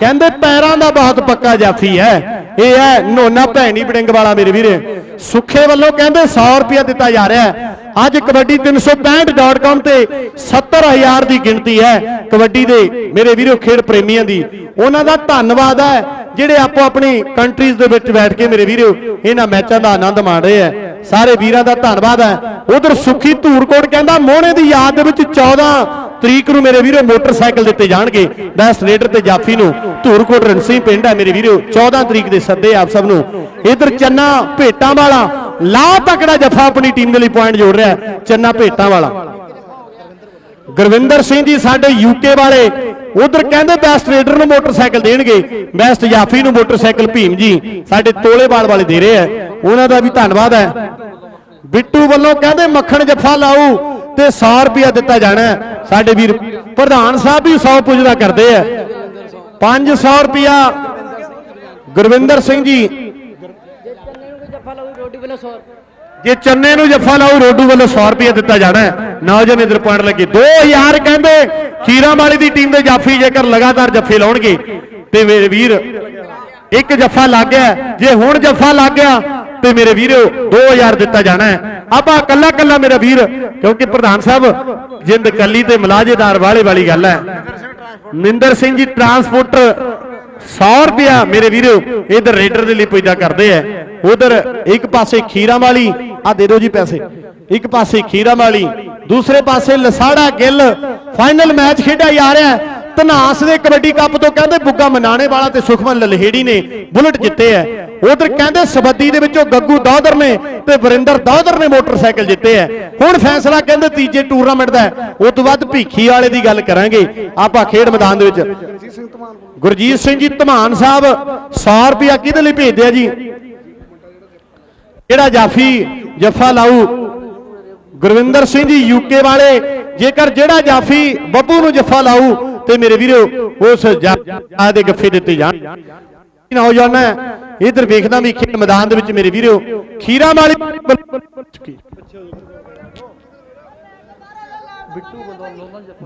ਕਹਿੰਦੇ ਪੈਰਾਂ ਦਾ ਬਹੁਤ ਪੱਕਾ ਜਾਫੀ ਹੈ। ਇਹ ਹੈ ਨੋਨਾ ਭੈਣੀ ਬੜਿੰਗ ਵਾਲਾ ਮੇਰੇ ਵੀਰੇ। ਸੁੱਖੇ ਵੱਲੋਂ ਕਹਿੰਦੇ 100 ਰੁਪਇਆ ਦਿੱਤਾ ਜਾ ਰਿਹਾ ਹੈ। ਅੱਜ ਕਬੱਡੀ 365.com ਤੇ 70000 ਦੀ ਗਿਣਤੀ ਹੈ ਕਬੱਡੀ ਦੇ ਮੇਰੇ ਵੀਰੋ ਖੇਡ ਪ੍ਰੇਮੀਆਂ ਦੀ। ਉਹਨਾਂ ਦਾ ਧੰਨਵਾਦ ਹੈ ਜਿਹੜੇ ਆਪੋ ਆਪਣੀ ਕੰਟਰੀਜ਼ ਦੇ ਵਿੱਚ ਬੈਠ ਕੇ ਮੇਰੇ ਵੀਰੋ, ਇਹਨਾਂ ਮੈਚਾਂ ਦਾ ਆਨੰਦ ਮਾਣ ਰਹੇ ਹੈ। ਸਾਰੇ ਵੀਰਾਂ ਦਾ ਧੰਨਵਾਦ ਹੈ। ਉਧਰ ਸੁਖੀ ਧੂਰਕੋਟ ਕਹਿੰਦਾ, ਮੋਹਣੇ ਦੀ ਯਾਦ ਦੇ ਵਿੱਚ 14 ਤਰੀਕ ਨੂੰ ਮੇਰੇ ਵੀਰੋ ਮੋਟਰਸਾਈਕਲ ਦਿੱਤੇ ਜਾਣਗੇ। ਬੈਸਟ ਰੇਡਰ ਤੇ ਜਾਫੀ ਨੂੰ। ਧੂਰਕੋਟ ਰਣਸੀ ਪਿੰਡ ਹੈ ਮੇਰੇ ਵੀਰੋ। 14 ਤਰੀਕ ਦੇ ਸੱਦੇ ਆਪ ਸਭ ਨੂੰ। ਇਧਰ ਚੰਨਾ ਭੇਟਾਂ ਵਾਲਾ ਲਾ ਤਕੜਾ ਜਫਾ ਆਪਣੀ ਟੀਮ ਦੇ ਲਈ ਪੁਆਇੰਟ ਜੋੜ ਰਿਹਾ ਚੰਨਾ ਭੇਟਾਂ ਵਾਲਾ ਗੁਰਵਿੰਦਰ ਸਿੰਘ ਜੀ, ਸਾਡੇ ਯੂਕੇ ਵਾਲੇ ਉਧਰ ਕਹਿੰਦੇ ਬੈਸਟ ਰੇਡਰ ਨੂੰ ਮੋਟਰਸਾਈਕਲ ਦੇਣਗੇ। ਬੈਸਟ ਜਾਫੀ ਨੂੰ ਮੋਟਰਸਾਈਕਲ ਭੀਮ ਜੀ। ਸਾਡੇ ਤੋਲੇਵਾਲ ਵਾਲੇ ਦੇ ਰਹੇ ਆ। ਉਹਨਾਂ ਦਾ ਵੀ ਧੰਨਵਾਦ ਹੈ। ਬਿੱਟੂ ਵੱਲੋਂ ਕਹਿੰਦੇ ਮੱਖਣ ਜੱਫਾ ਲਾਊ ਤੇ 100 ਰੁਪਇਆ ਦਿੱਤਾ ਜਾਣਾ ਸਾਡੇ ਵੀਰ ਪ੍ਰਧਾਨ ਸਾਹਿਬ ਵੀ 100 ਪੁੱਜਦਾ ਕਰਦੇ ਆ। 500 ਰੁਪਇਆ। ਗੁਰਵਿੰਦਰ ਸਿੰਘ ਜੀ। ਚੰਨੇ ਨੂੰ ਜੱਫਾ ਲਾਉ ਰੋਟੀ ਵੱਲੋਂ 100 ਜੇ ਚੰਨੇ ਨੂੰ ਜੱਫਾ ਲਾਊ, ਰੋਡੂ ਵੱਲੋਂ 100 ਰੁਪਏ ਦਿੱਤਾ ਜਾਣਾ ਹੈ। ਨੌਜਵਾਨ ਇਧਰ ਪੁਆਇੰਟ ਲੱਗੇ। 2000 ਕਹਿੰਦੇ ਖੀਰਾਂ ਵਾਲੀ ਦੀ ਟੀਮ ਦੇ ਜਾਫੀ ਜੇਕਰ ਲਗਾਤਾਰ ਜੱਫੇ ਲਾਉਣਗੇ, ਤੇ ਮੇਰੇ ਵੀਰ, ਇੱਕ ਜੱਫਾ ਲੱਗ ਗਿਆ। ਜੇ ਹੁਣ ਜੱਫਾ ਲੱਗ ਗਿਆ, ਤੇ ਮੇਰੇ ਵੀਰੋ 2000 ਦਿੱਤਾ ਜਾਣਾ ਹੈ। ਆਪਾਂ ਕੱਲਾ ਕੱਲਾ ਮੇਰਾ ਵੀਰ, ਕਿਉਂਕਿ ਪ੍ਰਧਾਨ ਸਾਹਿਬ, ਜਿੰਦ ਕੱਲੀ ਤੇ ਮਲਾਜੇਦਾਰ ਵਾਲੇ ਵਾਲੀ ਗੱਲ ਹੈ। ਨਿੰਦਰ ਸਿੰਘ ਜੀ ਟਰਾਂਸਪੋਰਟਰ 100 ਰੁਪਿਆ ਮੇਰੇ ਵੀਰੋ, ਇਧਰ ਰੇਡਰ ਦੇ ਲਈ ਪੁੱਜਦਾ ਕਰਦੇ ਆ ਉਧਰ ਇੱਕ ਪਾਸੇ ਖੀਰਾਂ ਵਾਲੀ ਆ ਦੇ ਦਿਓ ਜੀ ਪੈਸੇ। ਇੱਕ ਪਾਸੇ ਖੀਰਾਂ ਵਾਲੀ, ਦੂਸਰੇ ਪਾਸੇ ਲਸਾੜਾ ਗਿੱਲ, ਫਾਈਨਲ ਮੈਚ ਖੇਡਿਆ ਜਾ ਰਿਹਾ ਹੈ। ਦੇ ਕਬੱਡੀ ਕੱਪ ਤੋਂ ਕਹਿੰਦੇ ਬੁੱਗਾ ਮਨਾਣੇ ਵਾਲਾ ਤੇ ਸੁਖਮਨ ਲਲਹੇੜੀ ਨੇ ਬੁਲਟ ਜਿੱਤੇ ਐ ਉਧਰ ਕਹਿੰਦੇ ਸਬੱਦੀ ਦੇ ਵਿੱਚੋਂ ਗੱਗੂ ਦੌਦਰ ਨੇ ਤੇ ਵਰਿੰਦਰ ਦੌਦਰ ਨੇ ਮੋਟਰਸਾਈਕਲ ਜਿੱਤੇ ਐ ਹੁਣ ਫੈਸਲਾ ਕਹਿੰਦੇ ਤੀਜੇ ਟੂਰਨਾਮੈਂਟ ਦਾ ਹੈ। ਉਹ ਤੋਂ ਬਾਅਦ ਭੀਖੀ ਵਾਲੇ ਦੀ ਗੱਲ ਕਰਾਂਗੇ। ਆਪਾਂ ਖੇਡ ਮੈਦਾਨ ਦੇ ਵਿੱਚ। ਗੁਰਜੀਤ ਸਿੰਘ ਜੀ ਧਮਾਨ ਸਾਹਿਬ 100 ਰੁਪਿਆ ਕਿਹਦੇ ਲਈ ਭੇਜਦੇ ਆ ਜੀ? ਜਿਹੜਾ ਜਾਫੀ ਜੱਫਾ ਲਾਊ, ਗੁਰਵਿੰਦਰ ਸਿੰਘ ਜੀ ਯੂਕੇ ਵਾਲੇ, ਜੇਕਰ ਜਿਹੜਾ ਜਾਫੀ ਬੱਬੂ ਨੂੰ ਜੱਫਾ ਲਾਊ, ਤੇ ਮੇਰੇ ਵੀਰੋ, ਉਸ ਜਾ ਦੇ ਗੱਫੇ ਦਿੱਤੇ ਜਾਣ। ਨੌਜਵਾਨ ਹੈ, ਇਧਰ ਵੇਖਦਾ ਵੀ ਖੇਡ ਮੈਦਾਨ ਦੇ ਵਿੱਚ ਮੇਰੇ ਵੀਰੋ, ਖੀਰਾ ਵਾਲੀ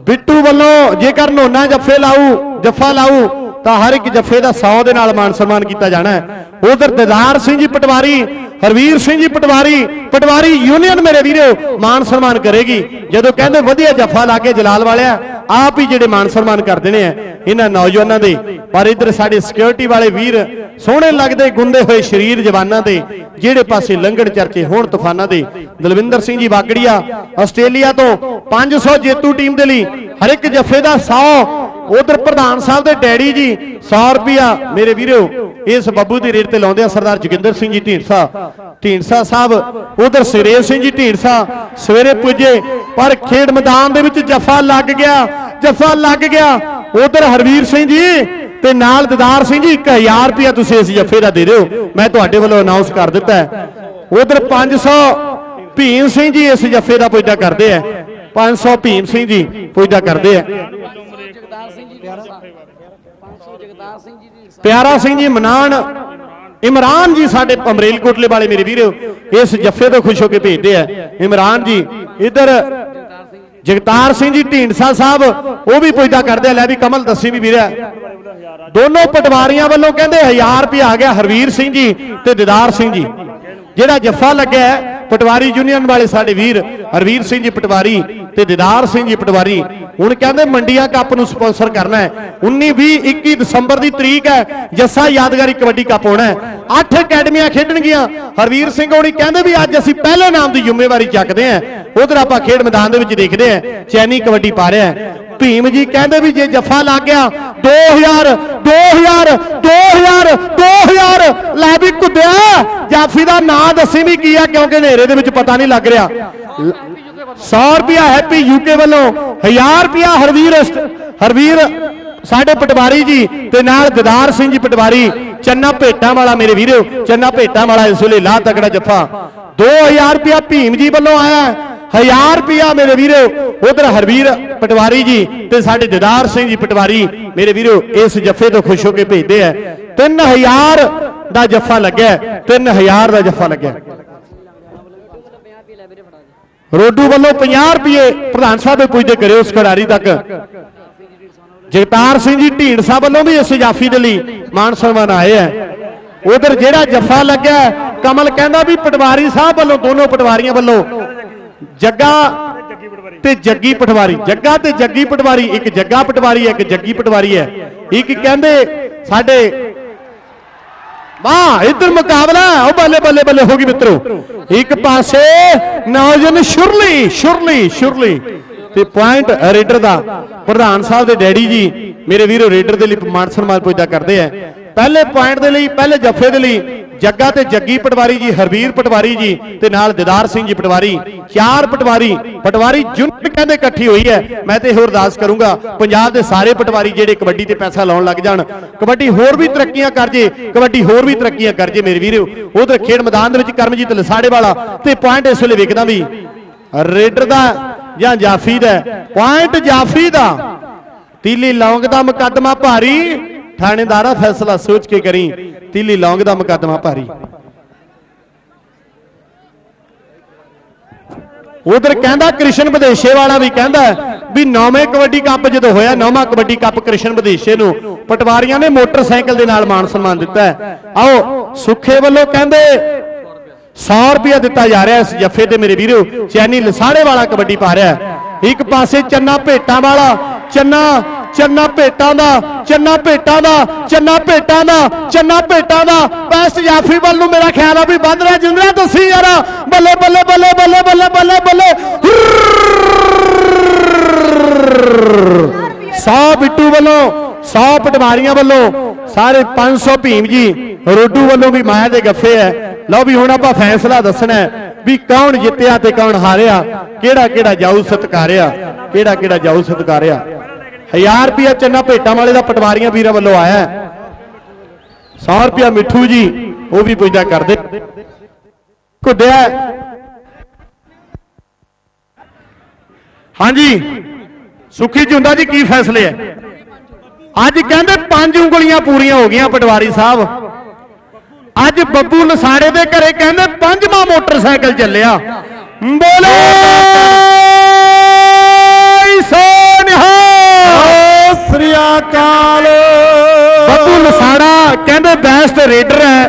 ਬਿੱਟੂ ਵੱਲੋਂ ਜੇਕਰ ਨੋਨਾ ਜੱਫੇ ਲਾਊ, ਜੱਫਾ ਲਾਊ ਤਾਂ ਹਰ ਇੱਕ ਜੱਫੇ ਦਾ 100 ਦੇ ਨਾਲ ਮਾਨ ਸਨਮਾਨ ਕੀਤਾ ਜਾਣਾ ਹੈ। ਉਧਰ ਦਿਦਾਰ ਸਿੰਘ ਜੀ ਪਟਵਾਰੀ, ਹਰਵੀਰ ਸਿੰਘ ਜੀ ਪਟਵਾਰੀ ਪਟਵਾਰੀ ਯੂਨੀਅਨ ਮੇਰੇ ਵੀਰੋ, ਮਾਨ ਸਨਮਾਨ ਕਰੇਗੀ। ਜਦੋਂ ਕਹਿੰਦੇ ਵਧੀਆ ਜੱਫਾ ਲਾ ਕੇ ਜਲਾਲ ਵਾਲਿਆ, ਆਪ ਹੀ ਜਿਹੜੇ ਮਾਨ ਸਨਮਾਨ ਕਰ ਦੇਣੇ ਆ, ਇਹਨਾਂ ਨੌਜਵਾਨਾਂ ਦੇ। ਪਰ ਇਧਰ ਸਾਡੇ ਸਿਕਿਉਰਿਟੀ ਵਾਲੇ ਵੀਰ, ਸੋਹਣੇ ਲੱਗਦੇ, ਗੁੰਦੇ ਹੋਏ ਸਰੀਰ ਜਵਾਨਾਂ ਦੇ, ਜਿਹੜੇ ਪਾਸੇ ਲੰਗੜ ਚਰਚੇ ਹੋਣ ਤੂਫਾਨਾਂ ਦੇ। ਦਲਵਿੰਦਰ ਸਿੰਘ ਜੀ ਵਾਗੜੀਆ, ਆਸਟ੍ਰੇਲੀਆ ਤੋਂ 500 ਜੇਤੂ ਟੀਮ ਦੇ ਲਈ ਹਰ ਇੱਕ ਜੱਫੇ ਦਾ 100 ਉਧਰ ਪ੍ਰਧਾਨ ਸਾਹਿਬ ਦੇ ਡੈਡੀ ਜੀ 100 ਰੁਪਿਆ ਮੇਰੇ ਵੀਰੋ, ਇਸ ਬੱਬੂ ਦੀ ਰੇਟ ਤੇ ਲਾਉਂਦੇ ਆ ਸਰਦਾਰ ਜੋਗਿੰਦਰ ਸਿੰਘ ਜੀ ਢੀਂਡਸਾ। ਢੀਂਡਸਾ ਸਾਹਿਬ, ਉਧਰ ਸੁਰੇਸ਼ ਸਿੰਘ ਜੀ ਢੀਂਡਸਾ। ਸਵੇਰੇ ਪੁੱਜੇ, ਪਰ ਖੇਡ ਮੈਦਾਨ ਦੇ ਵਿੱਚ ਜਫ਼ਾ ਲੱਗ ਗਿਆ, ਜੱਫਾ ਲੱਗ ਗਿਆ। ਉਧਰ ਹਰਵੀਰ ਸਿੰਘ ਜੀ ਤੇ ਨਾਲ ਦਦਾਰ ਸਿੰਘ ਜੀ 1000 ਰੁਪਿਆ ਤੁਸੀਂ ਇਸ ਜੱਫੇ ਦਾ ਦੇ ਦਿਓ। ਮੈਂ ਤੁਹਾਡੇ ਵੱਲੋਂ ਅਨਾਉਂਸ ਕਰ ਦਿੱਤਾ ਹੈ। ਉਧਰ 500 ਭੀਮ ਸਿੰਘ ਜੀ ਇਸ ਜੱਫੇ ਦਾ ਪੁੱਜਦਾ ਕਰਦੇ ਆ 500 ਭੀਮ ਸਿੰਘ ਜੀ ਪੁੱਜਦਾ ਕਰਦੇ ਆ ਜਗਦਾਰ ਸਿੰਘ ਜੀ ਦੀ 500 ਜਗਦਾਰ ਸਿੰਘ ਜੀ ਦੀ ਪਿਆਰਾ ਸਿੰਘ ਜੀ ਮਨਾਨ ਇਮਰਾਨ ਜੀ ਸਾਡੇ ਅਮਰੇਲ ਕੋਟਲੇ ਵਾਲੇ ਮੇਰੇ ਵੀਰੋ ਇਸ ਜੱਫੇ ਤੋਂ ਖੁਸ਼ ਹੋ ਕੇ ਭੇਜਦੇ ਆ। ਇਮਰਾਨ ਜੀ ਇੱਧਰ ਜਗਤਾਰ ਸਿੰਘ ਜੀ ਢੀਂਡਸਾ ਸਾਹਿਬ ਉਹ ਵੀ ਪੁੱਛਦਾ ਕਰਦੇ ਆ ਲੈ ਵੀ ਕਮਲ ਦੱਸੀ ਵੀ ਵੀਰਾ ਦੋਨੋਂ ਪਟਵਾਰੀਆਂ ਵੱਲੋਂ ਕਹਿੰਦੇ 1000 ਰੁਪਏ ਆ ਗਿਆ ਹਰਵੀਰ ਸਿੰਘ ਜੀ ਤੇ ਦਿਦਾਰ ਸਿੰਘ ਜੀ। ਜਿਹੜਾ ਜੱਫਾ ਲੱਗਿਆ ਪਟਵਾਰੀ ਯੂਨੀਅਨ ਵਾਲੇ ਸਾਡੇ ਵੀਰ, ਹਰਵੀਰ ਸਿੰਘ ਜੀ ਪਟਵਾਰੀ ਤੇ ਦਿਦਾਰ ਸਿੰਘ ਜੀ ਪਟਵਾਰੀ, ਹੁਣ ਕਹਿੰਦੇ ਮੰਡੀਆਂ ਕੱਪ ਨੂੰ ਸਪਾਂਸਰ ਕਰਨਾ ਹੈ। 19 20 21 ਦਸੰਬਰ ਦੀ ਤਰੀਕ ਹੈ, ਜੱਸਾ ਯਾਦਗਾਰੀ ਕਬੱਡੀ ਕੱਪ ਹੋਣਾ ਹੈ। ਅੱਠ ਅਕੈਡਮੀਆਂ ਖੇਡਣਗੀਆਂ। ਹਰਵੀਰ ਸਿੰਘ ਹੋਣੀ ਕਹਿੰਦੇ ਵੀ ਅੱਜ ਅਸੀਂ ਪਹਿਲੇ ਨਾਮ ਦੀ ਜ਼ਿੰਮੇਵਾਰੀ ਚੱਕਦੇ ਆਂ ਉਧਰ ਆਪਾਂ ਖੇਡ ਮੈਦਾਨ ਦੇ ਵਿੱਚ ਦੇਖਦੇ ਆਂ ਚੈਨੀ ਕਬੱਡੀ ਪਾ ਰਿਹਾ ਭੀਮ ਜੀ ਕਹਿੰਦੇ ਵੀ ਜੇ ਜੱਫਾ ਲੱਗ ਗਿਆ 2000 2000 2000 2000 ਲੈ ਵੀ ਕੁੱਦਿਆ। ਜਾਫੀ ਦਾ ਨਾਂ ਦੱਸੀ ਵੀ ਕੀ ਆ, ਕਿਉਂਕਿ ਹਨੇਰੇ ਦੇ ਵਿੱਚ ਪਤਾ ਨਹੀਂ ਲੱਗ ਰਿਹਾ। 100 ਰੁਪਿਆ ਹੈਪੀ ਯੂਕੇ ਵੱਲੋਂ 1000 ਰੁਪਿਆ ਹਰਵੀਰ ਹਰਵੀਰ, ਸਾਡੇ ਪਟਵਾਰੀ ਜੀ ਤੇ ਨਾਲ ਦਿਦਾਰ ਸਿੰਘ ਜੀ ਪਟਵਾਰੀ, ਚੰਨਾ ਭੇਟਾਂ ਵਾਲਾ ਮੇਰੇ ਵੀਰੋ, ਚੰਨਾ ਭੇਟਾਂ ਵਾਲਾ ਇਸ ਵੇਲੇ ਲਾ ਤਕੜਾ ਜੱਫਾ। 2000 ਰੁਪਿਆ ਭੀਮ ਜੀ ਵੱਲੋਂ ਆਇਆ। 1000 ਰੁਪਿਆ ਮੇਰੇ ਵੀਰੋ, ਉਧਰ ਹਰਵੀਰ ਪਟਵਾਰੀ ਜੀ ਤੇ ਸਾਡੇ ਦਿਦਾਰ ਸਿੰਘ ਜੀ ਪਟਵਾਰੀ ਮੇਰੇ ਵੀਰੋ, ਇਸ ਜੱਫੇ ਤੋਂ ਖੁਸ਼ ਹੋ ਕੇ ਭੇਜਦੇ ਆ। 3000 ਦਾ ਜੱਫਾ ਲੱਗਿਆ 3000 ਦਾ ਜੱਫਾ ਲੱਗਿਆ। ਰੋਡੂ ਵੱਲੋਂ 50 ਰੁਪਏ ਪ੍ਰਧਾਨ ਸਾਹਿਬ ਦੇ ਪੁੱਜਦੇ ਕਰਿਓ ਉਸ ਖਿਡਾਰੀ ਤੱਕ। ਜਗਤਾਰ ਸਿੰਘ ਜੀ ਢੀਂਡਸਾ ਵੱਲੋਂ ਵੀ ਇਸ ਜਾਫੀ ਦੇ ਲਈ ਮਾਨ ਸਨਮਾਨ ਆਏ ਆ। ਉਧਰ ਜਿਹੜਾ ਜੱਫਾ ਲੱਗਿਆ, ਕਮਲ ਕਹਿੰਦਾ ਵੀ ਪਟਵਾਰੀ ਸਾਹਿਬ ਵੱਲੋਂ, ਦੋਨੋਂ ਪਟਵਾਰੀਆਂ ਵੱਲੋਂ ਜੱਗਾ ਤੇ ਜੱਗੀ ਪਟਵਾਰੀ। ਜੱਗਾ ਤੇ ਜੱਗੀ ਪਟਵਾਰੀ। ਇੱਕ ਜੱਗਾ ਪਟਵਾਰੀ ਹੈ ਇੱਕ ਜੱਗੀ ਪਟਵਾਰੀ ਹੈ। ਇੱਕ ਕਹਿੰਦੇ ਸਾਡੇ ਵਾਹ ਇੱਧਰ ਮੁਕਾਬਲਾ ਉਹ ਬੱਲੇ ਬੱਲੇ ਬੱਲੇ ਹੋ ਗਈ ਮਿੱਤਰੋ। ਇੱਕ ਪਾਸੇ ਨੌਜਨ ਸ਼ੁਰਲੀ ਸ਼ੁਰਲੀ ਸ਼ੁਰਲੀ। ਤੇ ਪੁਆਇੰਟ ਰੇਡਰ ਦਾ ਪ੍ਰਧਾਨ ਸਾਹਿਬ ਦੇ ਡੈਡੀ ਜੀ ਮੇਰੇ ਵੀਰੋ ਰੇਡਰ ਦੇ ਲਈ ਮਾਨ ਸਨਮਾਨ ਪੁੱਜਦਾ ਕਰਦੇ ਆ। ਪਹਿਲੇ ਪੁਆਇੰਟ ਦੇ ਲਈ ਪਹਿਲੇ ਜੱਫੇ ਦੇ ਲਈ ਜੱਗਾ ਤੇ ਜੱਗੀ ਪਟਵਾਰੀ ਜੀ, ਹਰਵੀਰ ਪਟਵਾਰੀ ਜੀ ਤੇ ਨਾਲ ਦਿਦਾਰ ਸਿੰਘ ਜੀ ਪਟਵਾਰੀ, ਚਾਰ ਪਟਵਾਰੀ ਪਟਵਾਰੀ ਯੂਨਿਟ ਕਹਿੰਦੇ ਇਕੱਠੀ ਹੋਈ ਹੈ। ਮੈਂ ਤੇ ਹੋਰ ਅਰਦਾਸ ਕਰੂੰਗਾ, ਪੰਜਾਬ ਦੇ ਸਾਰੇ ਪਟਵਾਰੀ ਜਿਹੜੇ ਕਬੱਡੀ ਤੇ ਪੈਸਾ ਲਾਉਣ ਲੱਗ ਜਾਣ, ਕਬੱਡੀ ਹੋਰ ਵੀ ਤਰੱਕੀਆਂ ਕਰ ਜੇ, ਕਬੱਡੀ ਹੋਰ ਵੀ ਤਰੱਕੀਆਂ ਕਰ ਜੇ ਮੇਰੇ ਵੀਰੋ। ਉਧਰ ਖੇਡ ਮੈਦਾਨ ਦੇ ਵਿੱਚ ਕਰਮਜੀਤ ਲਸਾੜੇ ਵਾਲਾ ਤੇ ਪੁਆਇੰਟ ਇਸ ਵੇਲੇ ਵੇਖਦਾ ਵੀ ਰੇਡਰ ਦਾ ਜਾਂ ਜਾਫੀ ਦਾ ਪੁਆਇੰਟ ਜਾਫੀ ਦਾ। ਤੀਲੀ ਲੌਂਗ ਦਾ ਮੁਕੱਦਮਾ ਭਾਰੀ। ਥਾਣੇਦਾਰਾ ਫੈਸਲਾ ਸੋਚ ਕੇ ਕਰੀ। ਤੀਲੀ ਲੌਂਗ ਦਾ ਮੁਕੱਦਮਾ ਭਾਰੀ। ਉਧਰ ਕਹਿੰਦਾ ਕ੍ਰਿਸ਼ਨ ਵਿਦੇਸ਼ੇ ਵਾਲਾ ਵੀ ਕਹਿੰਦਾ ਵੀ ਨੌਵੇਂ ਕਬੱਡੀ ਕੱਪ ਜਦੋਂ ਹੋਇਆ, ਨੌਵਾਂ ਕਬੱਡੀ ਕੱਪ ਕ੍ਰਿਸ਼ਨ ਵਿਦੇਸ਼ੇ ਨੂੰ ਪਟਵਾਰੀਆਂ ਨੇ ਮੋਟਰਸਾਈਕਲ ਦੇ ਨਾਲ ਮਾਨ ਸਨਮਾਨ ਦਿੱਤਾ ਆਓ, ਸੁੱਖੇ ਵੱਲੋਂ ਕਹਿੰਦੇ 100 ਰੁਪਇਆ ਦਿੱਤਾ ਜਾ ਰਿਹਾ ਇਸ ਜੱਫੇ ਤੇ ਮੇਰੇ ਵੀਰੋ, ਚੈਨੀ ਲਸਾੜੇ ਵਾਲਾ ਕਬੱਡੀ ਪਾ ਰਿਹਾ ਇੱਕ ਪਾਸੇ ਚੰਨਾ ਭੇਟਾਂ ਵਾਲਾ, ਚੰਨਾ ਚੰਨਾ ਭੇਟਾਂ ਦਾ, ਚੰਨਾ ਭੇਟਾਂ ਦਾ, ਚੰਨਾ ਭੇਟਾਂ ਦਾ, ਚੰਨਾ ਭੇਟਾਂ ਦਾ। ਬਸ ਜਾਫੀ ਵੱਲ ਨੂੰ ਮੇਰਾ ਖਿਆਲ ਆ ਵੀ ਵੱਧ ਰਿਹਾ। ਜਿੰਦਰਾ, ਤੁਸੀਂ ਯਾਰ ਬੱਲੇ ਬੱਲੇ ਬੱਲੇ ਬੱਲੇ ਬੱਲੇ ਬੱਲੇ ਬੱਲੇ। 100 ਬਿੱਟੂ ਵੱਲੋਂ 100 ਪਟਵਾਰੀਆਂ ਵੱਲੋਂ, ਸਾਰੇ 500 ਭੀਮ ਜੀ, ਰੋਡੂ ਵੱਲੋਂ ਵੀ ਮਾਇਆ ਦੇ ਗੱਫੇ ਐ। ਲਓ ਵੀ ਹੁਣ ਆਪਾਂ ਫੈਸਲਾ ਦੱਸਣਾ ਵੀ ਕੌਣ ਜਿੱਤਿਆ ਤੇ ਕੌਣ ਹਾਰਿਆ ਕਿਹੜਾ ਕਿਹੜਾ ਜਾਊ ਸਤਕਾਰਿਆ ਕਿਹੜਾ ਕਿਹੜਾ ਜਾਊ ਸਤਕਾਰਿਆ। 1000 ਰੁਪਿਆ ਚੰਨਾ ਭੇਟਾਂ ਵਾਲੇ ਦਾ ਪਟਵਾਰੀਆਂ ਵੀਰਾਂ ਵੱਲੋਂ ਆਇਆ ਹੈ। 100 ਰੁਪਿਆ ਮਿੱਠੂ ਜੀ, ਉਹ ਵੀ ਪੁੱਜਦਾ ਕਰਦੇ। ਕੁੱਡਿਆ ਹਾਂਜੀ। ਸੁਖੀ ਜੁੰਦਾ ਜੀ, ਕੀ ਫੈਸਲੇ ਹੈ? ਅੱਜ ਕਹਿੰਦੇ ਪੰਜ ਉਂਗਲੀਆਂ ਪੂਰੀਆਂ ਹੋ ਗਈਆਂ ਪਟਵਾਰੀ ਸਾਹਿਬ। ਅੱਜ ਬੱਬੂ ਨਸਾੜੇ ਦੇ ਘਰੇ ਕਹਿੰਦੇ ਪੰਜਵਾਂ ਮੋਟਰਸਾਈਕਲ ਚੱਲਿਆ। ਬੋਲੇ! ਸ੍ਰੀ ਅਕਾਲ। ਬੱਬੂ ਲਸਾੜਾ ਕਹਿੰਦੇ ਬੈਸਟ ਰੇਡਰ ਹੈ।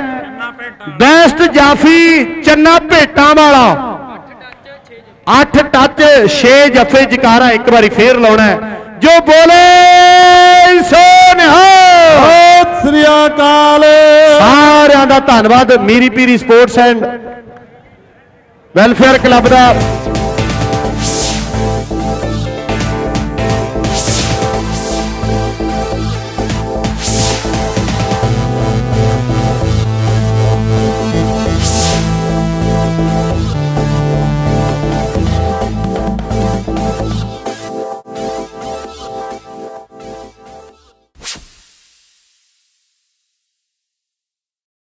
ਬੈਸਟ ਜਾਫੀ ਚੰਨਾ ਭੇਟਾਂ ਵਾਲਾ। 8 ਟੱਚ 6 ਜੱਫੇ ਜਕਾਰਾ ਇੱਕ ਵਾਰੀ ਫੇਰ ਲਾਉਣਾ ਜੋ ਬੋਲੇ ਸੋਨਿਹਾ ਸ੍ਰੀ ਅਕਾਲ। ਸਾਰਿਆਂ ਦਾ ਧੰਨਵਾਦ Miri Piri sports and welfare club the.